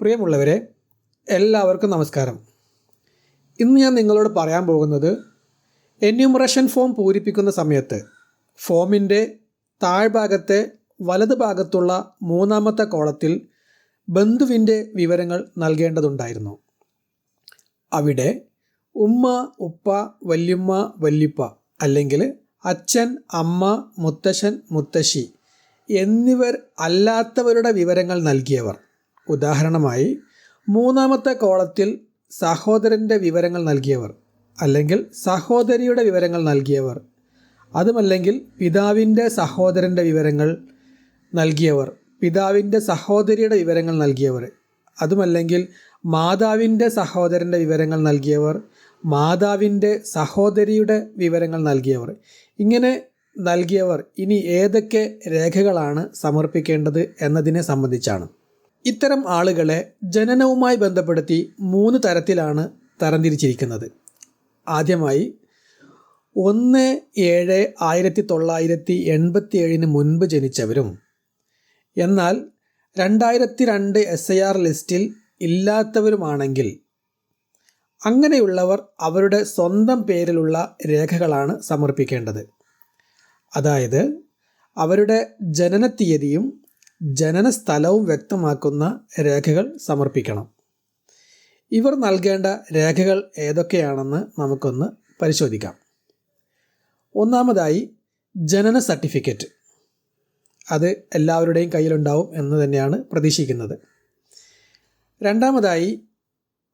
പ്രിയമുള്ളവരെ എല്ലാവർക്കും നമസ്കാരം. ഇന്ന് ഞാൻ നിങ്ങളോട് പറയാൻ പോകുന്നത് എന്യൂമറേഷൻ ഫോം പൂരിപ്പിക്കുന്ന സമയത്ത് ഫോമിന്റെ താഴ്ഭാഗത്തെ വലത് ഭാഗത്തുള്ള മൂന്നാമത്തെ കോളത്തിൽ ബന്ധുവിന്റെ വിവരങ്ങൾ നൽകേണ്ടതുണ്ടായിരുന്നു. അവിടെ ഉമ്മ ഉപ്പ വല്യുമ്മ വല്യുപ്പ അല്ലെങ്കിൽ അച്ഛൻ അമ്മ മുത്തശ്ശൻ മുത്തശ്ശി എന്നിവർ അല്ലാത്തവരുടെ വിവരങ്ങൾ നൽകിയവർ. ഉദാഹരണമായി മൂന്നാമത്തെ കോളത്തിൽ സഹോദരന്റെ വിവരങ്ങൾ നൽകിയവർ അല്ലെങ്കിൽ സഹോദരിയുടെ വിവരങ്ങൾ നൽകിയവർ അതുമല്ലെങ്കിൽ പിതാവിന്റെ സഹോദരന്റെ വിവരങ്ങൾ നൽകിയവർ പിതാവിന്റെ സഹോദരിയുടെ വിവരങ്ങൾ നൽകിയവർ അതുമല്ലെങ്കിൽ മാതാവിന്റെ സഹോദരന്റെ വിവരങ്ങൾ നൽകിയവർ മാതാവിന്റെ സഹോദരിയുടെ വിവരങ്ങൾ നൽകിയവർ. ഇങ്ങനെ നൽകിയവർ ഇനി ഏതൊക്കെ രേഖകളാണ് സമർപ്പിക്കേണ്ടത് എന്നതിനെ സംബന്ധിച്ചാണ്. ഇത്തരം ആളുകളെ ജനനവുമായി ബന്ധപ്പെടുത്തി മൂന്ന് തരത്തിലാണ് തരംതിരിച്ചിരിക്കുന്നത്. ആദ്യമായി ഒന്ന് ഏഴ് ആയിരത്തി തൊള്ളായിരത്തി എൺപത്തി ഏഴിന് മുൻപ് ജനിച്ചവരും എന്നാൽ രണ്ടായിരത്തി രണ്ട് എസ് ഐ ആർ ലിസ്റ്റിൽ ഇല്ലാത്തവരുമാണെങ്കിൽ അങ്ങനെയുള്ളവർ അവരുടെ സ്വന്തം പേരിലുള്ള രേഖകളാണ് സമർപ്പിക്കേണ്ടത്. അതായത് അവരുടെ ജനനത്തീയതിയും ജനന സ്ഥലവും വ്യക്തമാക്കുന്ന രേഖകൾ സമർപ്പിക്കണം. ഇവർ നൽകേണ്ട രേഖകൾ ഏതൊക്കെയാണെന്ന് നമുക്കൊന്ന് പരിശോധിക്കാം. ഒന്നാമതായി ജനന സർട്ടിഫിക്കറ്റ്. അത് എല്ലാവരുടെയും കയ്യിലുണ്ടാവും എന്ന് തന്നെയാണ് പ്രതീക്ഷിക്കുന്നത്. രണ്ടാമതായി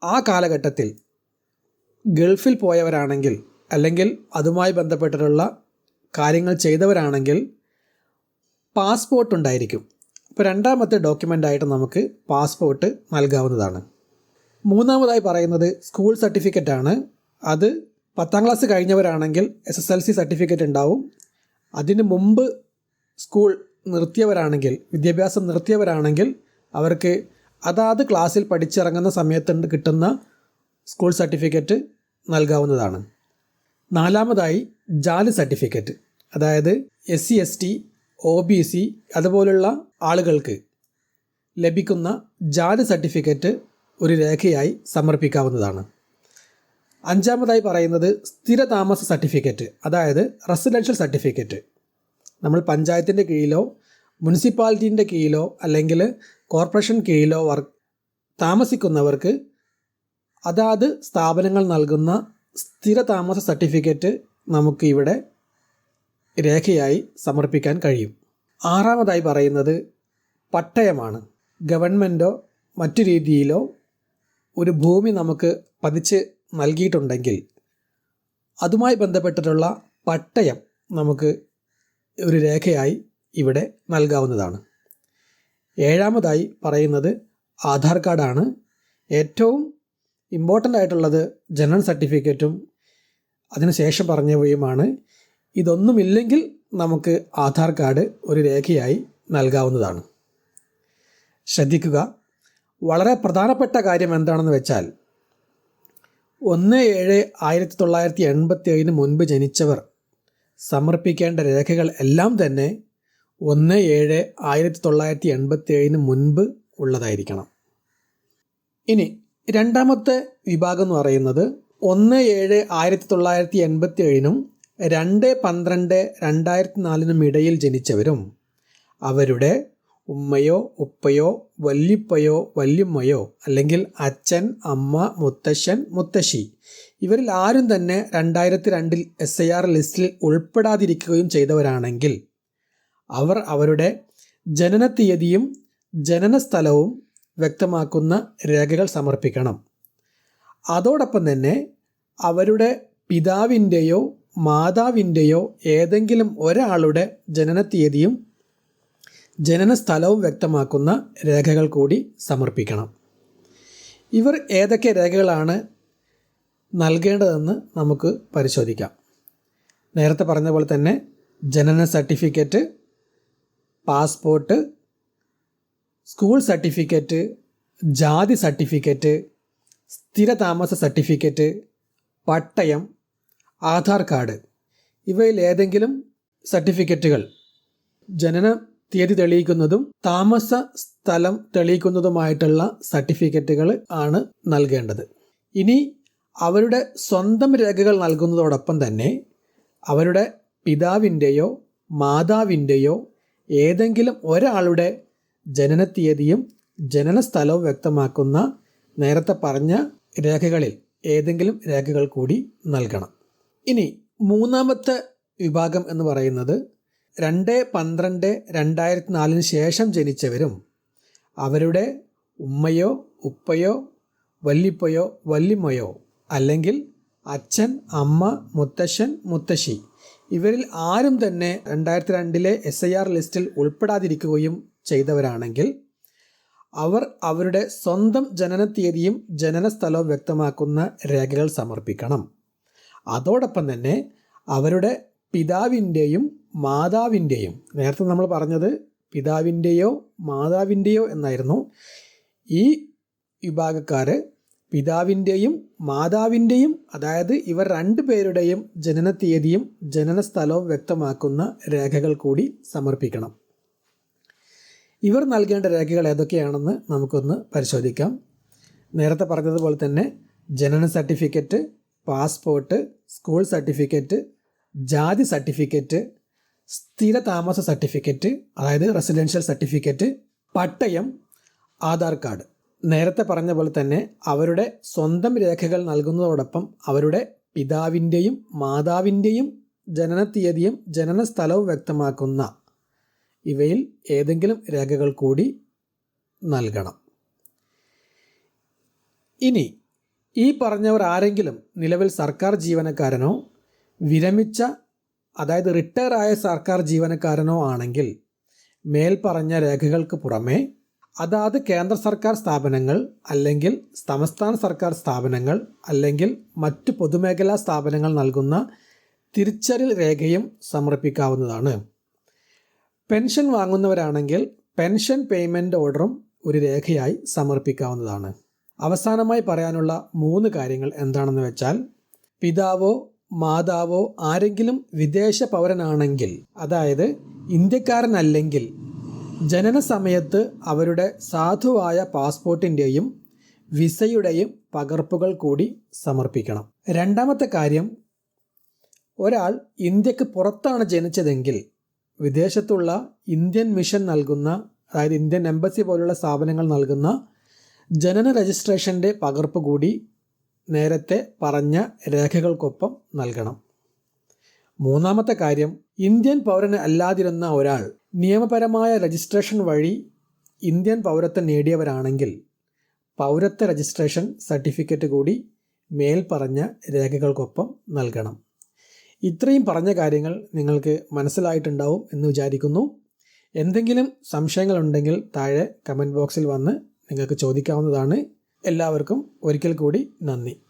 ആ കാലഘട്ടത്തിൽ ഗൾഫിൽ പോയവരാണെങ്കിൽ അല്ലെങ്കിൽ അതുമായി ബന്ധപ്പെട്ടിട്ടുള്ള കാര്യങ്ങൾ ചെയ്തവരാണെങ്കിൽ പാസ്പോർട്ട് ഉണ്ടായിരിക്കും ഇപ്പോൾ രണ്ടാമത്തെ ഡോക്യുമെന്റായിട്ട് നമുക്ക് പാസ്പോർട്ട് നൽകാവുന്നതാണ്. മൂന്നാമതായി പറയുന്നത് സ്കൂൾ സർട്ടിഫിക്കറ്റ് ആണ്. അത് പത്താം class കഴിഞ്ഞവരാണെങ്കിൽ S S L C certificate ഉണ്ടാവും. അതിന് മുമ്പ് സ്കൂൾ നിർത്തിയവരാണെങ്കിൽ വിദ്യാഭ്യാസം നിർത്തിയവരാണെങ്കിൽ അവർക്ക് അതാത് ക്ലാസ്സിൽ പഠിച്ചിറങ്ങുന്ന സമയത്ത് കിട്ടുന്ന സ്കൂൾ സർട്ടിഫിക്കറ്റ് നൽകാവുന്നതാണ്. നാലാമതായി ജാതി സർട്ടിഫിക്കറ്റ്. അതായത് S C S T O B C അതുപോലുള്ള ആളുകൾക്ക് ലഭിക്കുന്ന ജാതി സർട്ടിഫിക്കറ്റ് ഒരു രേഖയായി സമർപ്പിക്കാവുന്നതാണ്. അഞ്ചാമതായി പറയുന്നത് സ്ഥിര താമസ സർട്ടിഫിക്കറ്റ് അതായത് റെസിഡൻഷ്യൽ സർട്ടിഫിക്കറ്റ്. നമ്മൾ പഞ്ചായത്തിന്റെ കീഴിലോ മുനിസിപ്പാലിറ്റീന്റെ കീഴിലോ അല്ലെങ്കിൽ കോർപ്പറേഷൻ കീഴിലോ വർ താമസിക്കുന്നവർക്ക് അതാത് സ്ഥാപനങ്ങൾ നൽകുന്ന സ്ഥിര താമസ സർട്ടിഫിക്കറ്റ് നമുക്ക് ഇവിടെ രേഖയായി സമർപ്പിക്കാൻ കഴിയും. ആറാമതായി പറയുന്നത് പട്ടയമാണ്. ഗവൺമെന്റോ മറ്റു രീതിയിലോ ഒരു ഭൂമി നമുക്ക് പതിച്ച് നൽകിയിട്ടുണ്ടെങ്കിൽ അതുമായി ബന്ധപ്പെട്ടിട്ടുള്ള പട്ടയം നമുക്ക് ഒരു രേഖയായി ഇവിടെ നൽകാവുന്നതാണ്. ഏഴാമതായി പറയുന്നത് ആധാർ കാർഡാണ്. ഏറ്റവും ഇമ്പോർട്ടന്റ് ആയിട്ടുള്ളത് ജനറൽ സർട്ടിഫിക്കറ്റും അതിനുശേഷം പറഞ്ഞവയുമാണ് ഇതൊന്നുമില്ലെങ്കിൽ നമുക്ക് ആധാർ കാർഡ് ഒരു രേഖയായി നൽകാവുന്നതാണ്. ശ്രദ്ധിക്കുക. വളരെ പ്രധാനപ്പെട്ട കാര്യം എന്താണെന്ന് വെച്ചാൽ ഒന്ന് ഏഴ് ആയിരത്തി തൊള്ളായിരത്തി എൺപത്തി ഏഴിന് മുൻപ് ജനിച്ചവർ സമർപ്പിക്കേണ്ട രേഖകൾ എല്ലാം തന്നെ ഒന്ന് ഏഴ് ആയിരത്തി തൊള്ളായിരത്തി എൺപത്തി ഏഴിന് മുൻപ് ഉള്ളതായിരിക്കണം. ഇനി രണ്ടാമത്തെ വിഭാഗം എന്ന് പറയുന്നത് ഒന്ന് ഏഴ് ആയിരത്തി തൊള്ളായിരത്തി എൺപത്തി ഏഴിനും രണ്ട് പന്ത്രണ്ട് രണ്ടായിരത്തി നാലിനും ഇടയിൽ ജനിച്ചവരും അവരുടെ ഉമ്മയോ ഉപ്പയോ വല്യുപ്പയോ വല്യുമ്മയോ അല്ലെങ്കിൽ അച്ഛൻ അമ്മ മുത്തശ്ശൻ മുത്തശ്ശി ഇവരിൽ ആരും തന്നെ രണ്ടായിരത്തി രണ്ടിൽ എസ് ഐ ആർ ലിസ്റ്റിൽ ഉൾപ്പെടാതിരിക്കുകയും ചെയ്തവരാണെങ്കിൽ അവർ അവരുടെ ജനന തീയതിയും ജനന സ്ഥലവും വ്യക്തമാക്കുന്ന രേഖകൾ സമർപ്പിക്കണം. അതോടൊപ്പം തന്നെ അവരുടെ പിതാവിന്റെയോ മാതാവിന്റെയോ ഏതെങ്കിലും ഒരാളുടെ ജനന തീയതിയും ജനന സ്ഥലവും വ്യക്തമാക്കുന്ന രേഖകൾ കൂടി സമർപ്പിക്കണം. ഇവർ ഏതൊക്കെ രേഖകളാണ് നൽകേണ്ടതെന്ന് നമുക്ക് പരിശോധിക്കാം. നേരത്തെ പറഞ്ഞ പോലെ തന്നെ ജനന സർട്ടിഫിക്കറ്റ് പാസ്പോർട്ട് സ്കൂൾ സർട്ടിഫിക്കറ്റ് ജാതി സർട്ടിഫിക്കറ്റ് സ്ഥിരതാമസ സർട്ടിഫിക്കറ്റ് പട്ടയം ആധാർ കാർഡ്. ഇവയിൽ ഏതെങ്കിലും സർട്ടിഫിക്കറ്റുകൾ. ജനന തീയതി തെളിയിക്കുന്നതും താമസ സ്ഥലം തെളിയിക്കുന്നതുമായിട്ടുള്ള സർട്ടിഫിക്കറ്റുകൾ ആണ് നൽകേണ്ടത്. ഇനി അവരുടെ സ്വന്തം രേഖകൾ നൽകുന്നതോടൊപ്പം തന്നെ അവരുടെ പിതാവിന്റെയോ മാതാവിന്റെയോ ഏതെങ്കിലും ഒരാളുടെ ജനന തീയതിയും ജനന സ്ഥലവും വ്യക്തമാക്കുന്ന നേരത്തെ പറഞ്ഞ രേഖകളിൽ ഏതെങ്കിലും രേഖകൾ കൂടി നൽകണം. ഇനി മൂന്നാമത്തെ വിഭാഗം എന്ന് പറയുന്നത് രണ്ട് പന്ത്രണ്ട് രണ്ടായിരത്തി നാലിന് ശേഷം ജനിച്ചവരും അവരുടെ ഉമ്മയോ ഉപ്പയോ വല്ലിപ്പയോ വല്ലിമ്മയോ അല്ലെങ്കിൽ അച്ഛൻ അമ്മ മുത്തശ്ശൻ മുത്തശ്ശി ഇവരിൽ ആരും തന്നെ രണ്ടായിരത്തി രണ്ടിലെ എസ് ഐ ആർ ലിസ്റ്റിൽ ഉൾപ്പെടാതിരിക്കുകയും ചെയ്തവരാണെങ്കിൽ അവർ അവരുടെ സ്വന്തം ജനന തീയതിയും ജനന സ്ഥലവും വ്യക്തമാക്കുന്ന രേഖകൾ സമർപ്പിക്കണം. അതോടൊപ്പം തന്നെ അവരുടെ പിതാവിന്റെയും മാതാവിന്റെയും നേരത്തെ നമ്മൾ പറഞ്ഞത് പിതാവിന്റെയോ മാതാവിന്റെയോ എന്നായിരുന്നു ഈ വിഭാഗക്കാർ പിതാവിന്റെയും മാതാവിന്റെയും അതായത് ഇവർ രണ്ടു പേരുടെയും ജനന തീയതിയും ജനന സ്ഥലവും വ്യക്തമാക്കുന്ന രേഖകൾ കൂടി സമർപ്പിക്കണം. ഇവർ നൽകേണ്ട രേഖകൾ ഏതൊക്കെയാണെന്ന് നമുക്കൊന്ന് പരിശോധിക്കാം. നേരത്തെ പറഞ്ഞതുപോലെ തന്നെ ജനന സർട്ടിഫിക്കറ്റ് പാസ്പോർട്ട് സ്കൂൾ സർട്ടിഫിക്കറ്റ് ജാതി സർട്ടിഫിക്കറ്റ് സ്ഥിര താമസ സർട്ടിഫിക്കറ്റ് അതായത് റെസിഡൻഷ്യൽ സർട്ടിഫിക്കറ്റ് പട്ടയം ആധാർ കാർഡ്. നേരത്തെ പറഞ്ഞ പോലെ തന്നെ അവരുടെ സ്വന്തം രേഖകൾ നൽകുന്നതോടൊപ്പം അവരുടെ പിതാവിന്റെയും മാതാവിന്റെയും ജനന തീയതിയും ജനന സ്ഥലവും വ്യക്തമാക്കുന്ന ഇവയിൽ ഏതെങ്കിലും രേഖകൾ കൂടി നൽകണം. ഇനി ഈ പറഞ്ഞവർ ആരെങ്കിലും നിലവിൽ സർക്കാർ ജീവനക്കാരനോ വിരമിച്ച അതായത് റിട്ടയർ ആയ സർക്കാർ ജീവനക്കാരനോ ആണെങ്കിൽ മേൽപ്പറഞ്ഞ രേഖകൾക്ക് പുറമേ അതാത് കേന്ദ്ര സർക്കാർ സ്ഥാപനങ്ങൾ അല്ലെങ്കിൽ സംസ്ഥാന സർക്കാർ സ്ഥാപനങ്ങൾ അല്ലെങ്കിൽ മറ്റ് പൊതുമേഖലാ സ്ഥാപനങ്ങൾ നൽകുന്ന തിരിച്ചറിൽ രേഖയും സമർപ്പിക്കാവുന്നതാണ്. പെൻഷൻ വാങ്ങുന്നവരാണെങ്കിൽ പെൻഷൻ പേയ്മെന്റ് ഓർഡറും ഒരു രേഖയായി സമർപ്പിക്കാവുന്നതാണ്. അവസാനമായി പറയാനുള്ള മൂന്ന് കാര്യങ്ങൾ എന്താണെന്ന് വെച്ചാൽ പിതാവോ മാതാവോ ആരെങ്കിലും വിദേശ പൗരനാണെങ്കിൽ അതായത് ഇന്ത്യക്കാരനല്ലെങ്കിൽ ജനന സമയത്ത് അവരുടെ സാധുവായ പാസ്പോർട്ടിന്റെയും വിസയുടെയും പകർപ്പുകൾ കൂടി സമർപ്പിക്കണം. രണ്ടാമത്തെ കാര്യം ഒരാൾ ഇന്ത്യയ്ക്ക് പുറത്താണ് ജനിച്ചതെങ്കിൽ വിദേശത്തുള്ള ഇന്ത്യൻ മിഷൻ നൽകുന്ന അതായത് ഇന്ത്യൻ എംബസി പോലുള്ള സ്ഥാപനങ്ങൾ നൽകുന്ന ജനന രജിസ്ട്രേഷന്റെ പകർപ്പ് കൂടി നേരത്തെ പറഞ്ഞ രേഖകൾക്കൊപ്പം നൽകണം. മൂന്നാമത്തെ കാര്യം ഇന്ത്യൻ പൗരന് അല്ലാതിരുന്ന ഒരാൾ നിയമപരമായ രജിസ്ട്രേഷൻ വഴി ഇന്ത്യൻ പൗരത്വം നേടിയവരാണെങ്കിൽ പൗരത്വ രജിസ്ട്രേഷൻ സർട്ടിഫിക്കറ്റ് കൂടി മേൽപ്പറഞ്ഞ രേഖകൾക്കൊപ്പം നൽകണം. ഇത്രയും പറഞ്ഞ കാര്യങ്ങൾ നിങ്ങൾക്ക് മനസ്സിലായിട്ടുണ്ടാവും എന്ന് വിചാരിക്കുന്നു. എന്തെങ്കിലും സംശയങ്ങളുണ്ടെങ്കിൽ താഴെ കമന്റ് ബോക്സിൽ വന്ന് നിങ്ങൾക്ക് ചോദിക്കാവുന്നതാണ്. എല്ലാവർക്കും ഒരിക്കൽ കൂടി നന്ദി.